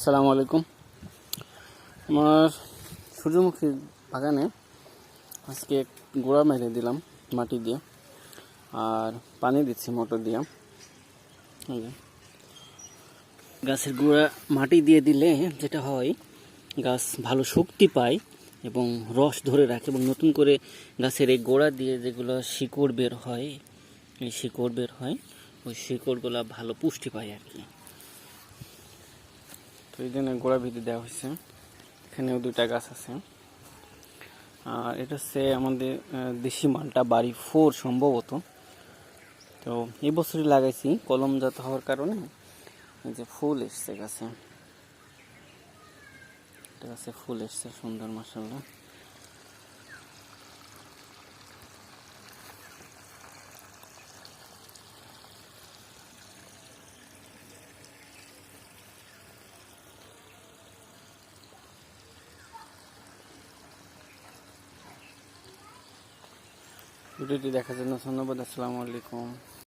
আসসালামু আলাইকুম। আমার সূর্যমুখীর বাগানে আজকে গোড়া মেরে দিলাম মাটি দিয়ে আর পানি দিচ্ছি মোটর দিয়ে। গাছের গোড়া মাটি দিয়ে দিলে যেটা হয়, গাছ ভালো শক্তি পায় এবং রস ধরে রাখে এবং নতুন করে গাছের এই গোড়া দিয়ে যেগুলো শিকড় বের হয়, এই শিকড় বের হয়, ওই শিকড়গুলো ভালো পুষ্টি পায় আর কি। এই জন্য গোড়া ভিতরে দেওয়া হয়েছে। এখানেও দুইটা গাছ আছে। আর এটা হচ্ছে আমাদের দেশি মালটা বাড়ি ফোর সম্ভবত। তো এবছরই বছরই লাগাইছি কলমজাত হওয়ার কারণে এই যে ফুল এসছে গাছে। এটা গাছে ফুল এসছে, সুন্দর মাসাল্লাহ ভিডিওটি দেখার জন্য ধন্যবাদ আসসালামু আলাইকুম।